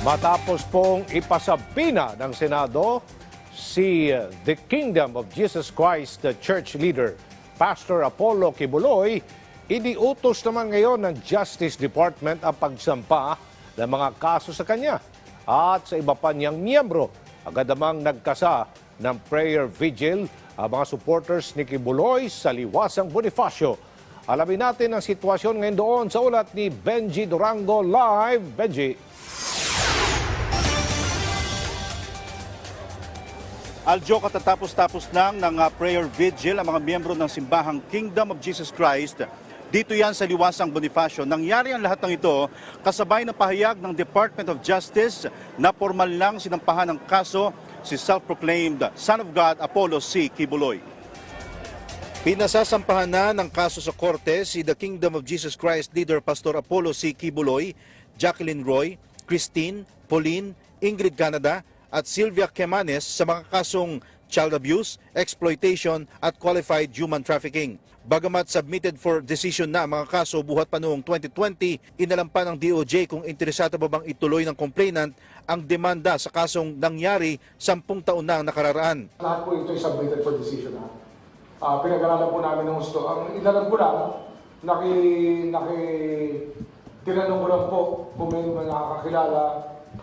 Matapos pong ipasabina ng Senado si The Kingdom of Jesus Christ, the church leader, Pastor Apollo Kibuloy, iniutos naman ngayon ng Justice Department ang pagsampa ng mga kaso sa kanya at sa iba pa niyang miyembro. Agad namang nagkasa ng prayer vigil ang mga supporters ni Kibuloy sa Liwasang Bonifacio. Alamin natin ang sitwasyon ngayon doon sa ulat ni Benji Durango live. Benji. Aljo, katatapos-tapos lang ng ah, prayer vigil ang mga miyembro ng simbahang Kingdom of Jesus Christ. Dito yan sa Liwasang Bonifacio. Nangyari ang lahat ng ito kasabay ng pahayag ng Department of Justice na formal lang sinampahan ng kaso si self-proclaimed Son of God Apollo C. Kibuloy. Pinasasampahan na ng kaso sa korte si The Kingdom of Jesus Christ leader Pastor Apollo C. Kibuloy, Jacqueline Roy, Christine, Pauline, Ingrid Canada at Sylvia Quemanes sa mga kasong child abuse, exploitation at qualified human trafficking. Bagamat submitted for decision na ang mga kaso buhat pa noong 2020, inalampa ng DOJ kung interesado ba bang ituloy ng complainant ang demanda sa kasong nangyari sampung taon na ang nakararaan. Lahat po ito ay submitted for decision na. Ah, pinag-aralan po namin ng gusto. Ang inalam ko lang, naki, naki, tinanong ko lang po kung may mga nakakakilala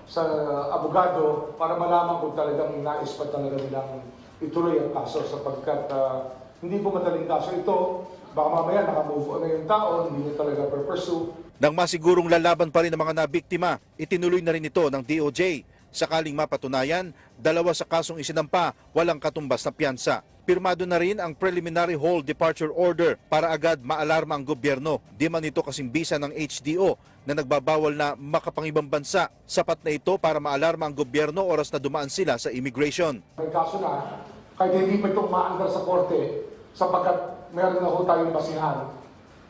sa abogado para malaman kung talagang nais pa talaga nilang ituloy ang kaso sapagkat ah, hindi po madaling kaso ito. Baka mamaya nakamove on na yung tao, hindi niya talaga per-pursue. Nang masigurong lalaban pa rin ang mga nabiktima, itinuloy na rin ito ng DOJ. Sakaling mapatunayan, dalawa sa kasong isinampa, walang katumbas na piyansa. Pirmado na rin ang preliminary hold departure order para agad maalarma ang gobyerno. Di man ito kasing bisa ng HDO na nagbabawal na makapangibang bansa. Sapat na ito para maalarma ang gobyerno oras na dumaan sila sa immigration. May kaso na, kahit hindi pa itong maandar sa korte, sapagkat meron na ho tayong basihan,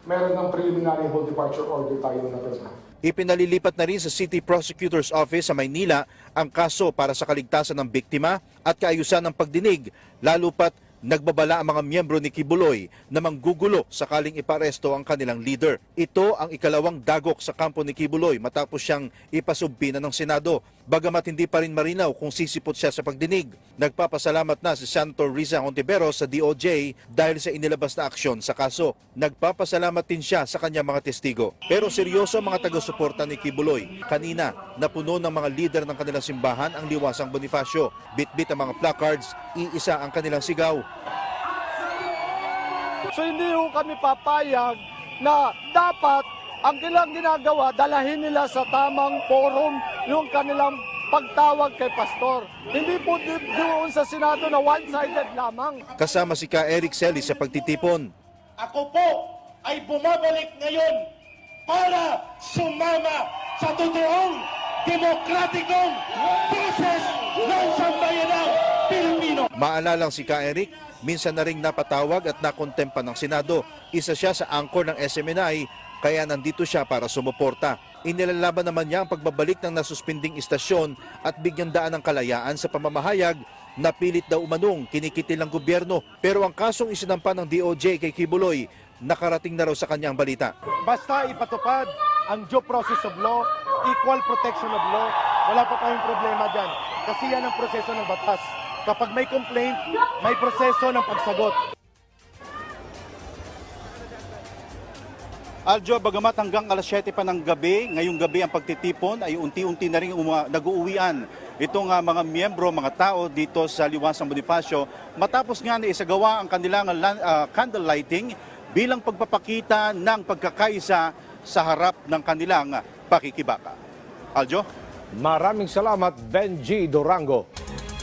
meron ng preliminary hold departure order tayo na pirma. Ipinalilipat na rin sa City Prosecutor's Office sa Maynila ang kaso para sa kaligtasan ng biktima at kaayusan ng pagdinig, lalo pat nagbabala ang mga miyembro ni Kibuloy na manggugulo sakaling iparesto ang kanilang leader. Ito ang ikalawang dagok sa kampo ni Kibuloy matapos siyang ipasubbina ng Senado. Bagamat hindi pa rin marinaw kung sisipot siya sa pagdinig, nagpapasalamat na si Senator Riza Ontiveros sa DOJ dahil sa inilabas na aksyon sa kaso. Nagpapasalamat din siya sa kanyang mga testigo. Pero seryoso ang mga taga-suporta ni Kibuloy. Kanina, napuno ng mga lider ng kanilang simbahan ang liwasang Bonifacio. Bit-bit ang mga placards, iisa ang kanilang sigaw. So hindi ho kami papayag na dapat ang kanilang ginagawa, dalahin nila sa tamang forum yung kanilang pagtawag kay pastor. Hindi po doon sa Senado na one-sided lamang. Kasama si Ka Eric Celis sa pagtitipon. Ako po ay bumabalik ngayon para sumama sa totoong demokratikong boses ng sambayanang Pilipino. Maalalang si Ka Eric, minsan na ring napatawag at nakontempa ng Senado. Isa siya sa angkor ng SMNI kaya nandito siya para sumuporta. Inilalaban naman niya ang pagbabalik ng nasuspinding istasyon at bigyan daan ng kalayaan sa pamamahayag na pilit daw umanong kinikitil ng gobyerno. Pero ang kasong isinampa ng DOJ kay Kibuloy, nakarating na raw sa kanyang balita. Basta ipatupad ang due process of law, equal protection of law, wala pa tayong problema dyan. Kasi yan ang proseso ng batas. Kapag may complaint, may proseso ng pagsagot. Aljo, bagamat hanggang alas 7 pa ng gabi, ngayong gabi ang pagtitipon ay unti-unti na rin nag-uuwian itong ah, mga miyembro, mga tao dito sa Liwasang Bonifacio matapos nga na isagawa ang kanilang lan- ah, candle lighting bilang pagpapakita ng pagkakaisa sa harap ng kanilang pakikibaka. Aljo? Maraming salamat, Benji Durango.